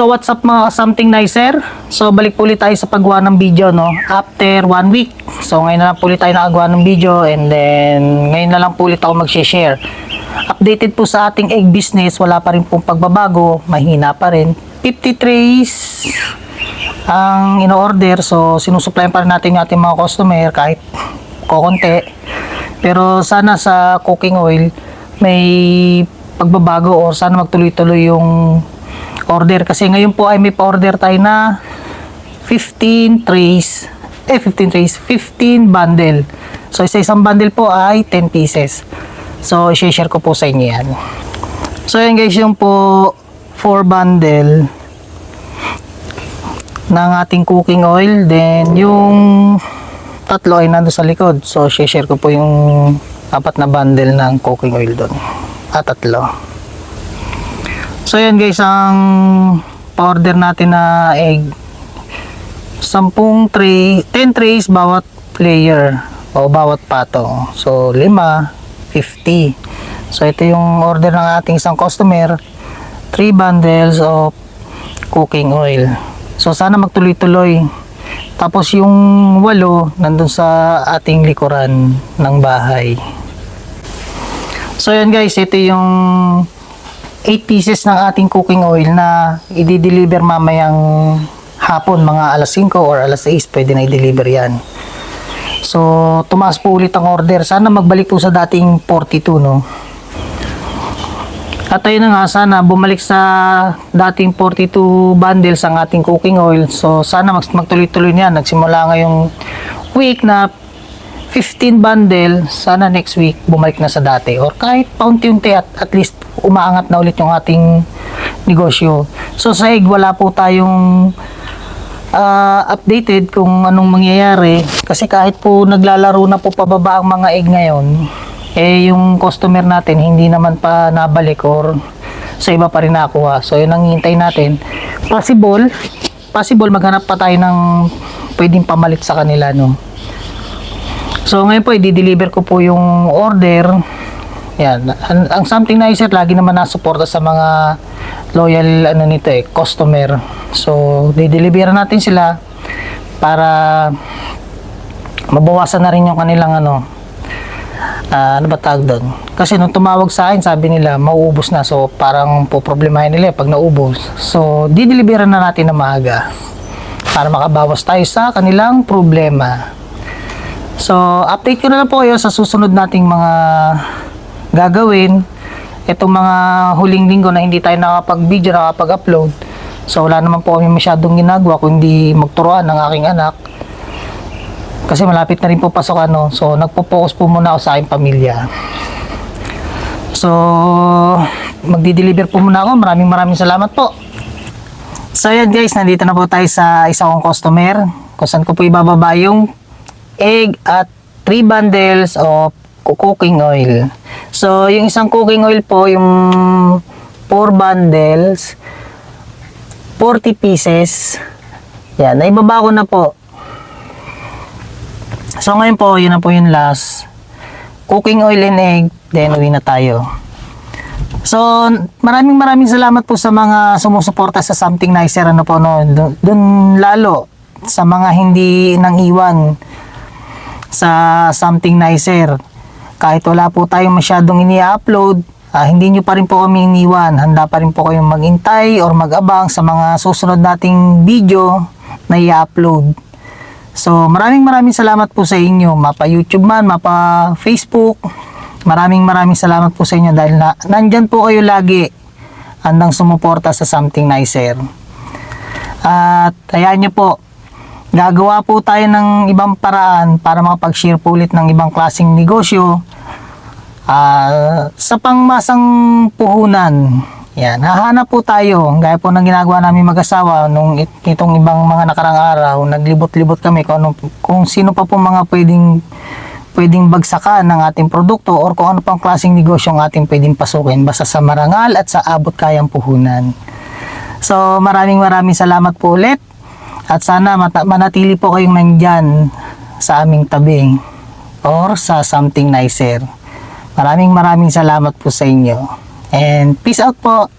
So what's up mga something nicer? So balik po ulit tayo sa paggawa ng video no after one week. So ngayon na lang po ulit tayo nakagawa ng video and then ngayon na lang po ulit ako mag-share. Updated po sa ating egg business, wala pa rin pong pagbabago, mahina pa rin. 50 trays ang ino-order so sinusuplayan pa rin natin yung ating mga customer kahit kokonti. Pero sana sa cooking oil may pagbabago or sana magtuloy-tuloy yung order. Kasi ngayon po ay may pa-order tayo na 15 trays. Eh 15 trays. 15 bundle. So isa isang bundle po ay 10 pieces. So i-share ko po sa inyo yan. So yan guys yung po 4 bundle ng ating cooking oil. Then yung tatlo ay nando sa likod. So i-share ko po yung apat na bundle ng cooking oil doon at tatlo So yan guys, ang pa-order natin na egg. 10 tray, 10 trays bawat player o bawat patong. So 5, 50. So ito yung order ng ating isang customer. 3 bundles of cooking oil. So sana magtuloy-tuloy. Tapos yung walo nandun sa ating likuran ng bahay. So yan guys, ito yung 8 pieces ng ating cooking oil na i-deliver mamayang hapon mga alas 5 or alas 6 pwede na i-deliver yan. So tumaas po ulit ang order. Sana magbalik po sa dating 42 no? At ayun na nga sana bumalik sa dating 42 bundles ang ating cooking oil. So sana mag magtuloy-tuloy niyan nagsimula ngayong week na 15 bundle, sana next week bumalik na sa dati. Or kahit paunti-unti at at least umaangat na ulit yung ating negosyo. So sa egg, wala po tayong ah, updated kung anong mangyayari. Kasi kahit po naglalaro na po pababa ang mga egg ngayon, eh yung customer natin hindi naman pa nabalik or sa iba pa rin nakuha. So yun ang hintay natin. Possible, possible maghanap pa tayo ng pwedeng pamalit sa kanila no. So ngayon po, i-deliver ko po yung order. Yan. Ang, ang something nicer, lagi naman nasuporta sa mga loyal ano nito eh, customer. So, di-deliver natin sila para mabawasan na rin yung kanilang ano, ah, ano ba tawag doon? Kasi nung tumawag sa akin, sabi nila, mauubos na. So, parang po problemahin nila eh, pag naubos. So, di-deliver na natin na maaga para makabawas tayo sa kanilang problema. So, update ko na lang po kayo sa susunod nating mga gagawin. Itong mga huling linggo na hindi tayo nakapag-video, nakapag-upload. So, wala naman po kami masyadong ginagawa kundi magturuan ng aking anak. Kasi malapit na rin po pasok ano. So, nagpo-focus po muna ako sa aking pamilya. So, magdi-deliver po muna ako. Maraming maraming salamat po. So, yan guys, nandito na po tayo sa isa kong customer. Kung ko po ibababa yung egg at 3 bundles of cooking oil. So, yung isang cooking oil po, yung 4 bundles, 40 pieces. Yan, naibaba ko na po. So, ngayon po, yun na po yung last. Cooking oil and egg, then uwi na tayo. So, maraming maraming salamat po sa mga sumusuporta sa Something Nicer, ano po, no? Dun, dun lalo, sa mga hindi nang iwan sa something nicer. Kahit wala po tayong masyadong ini-upload, ah, hindi nyo pa rin po kami iniwan. Handa pa rin po kayong magintay or mag-abang sa mga susunod nating video na i-upload. So, maraming maraming salamat po sa inyo. Mapa YouTube man, mapa Facebook. Maraming maraming salamat po sa inyo dahil na, nandyan po kayo lagi handang sumuporta sa something nicer. At hayaan nyo po, gagawa po tayo ng ibang paraan para makapag-share po ulit ng ibang klaseng negosyo Ah, sa pangmasang puhunan. Yan, hahanap po tayo, gaya po ng ginagawa namin mag-asawa nung it- itong ibang mga nakarang araw, naglibot-libot kami kung, ano, kung sino pa po mga pwedeng pwedeng bagsakan ng ating produkto or kung ano pang klaseng negosyo ang ating pwedeng pasukin basta sa marangal at sa abot kayang puhunan. So maraming maraming salamat po ulit at sana manatili po kayong nandyan sa aming tabi or sa something nicer. Maraming maraming salamat po sa inyo. And peace out po.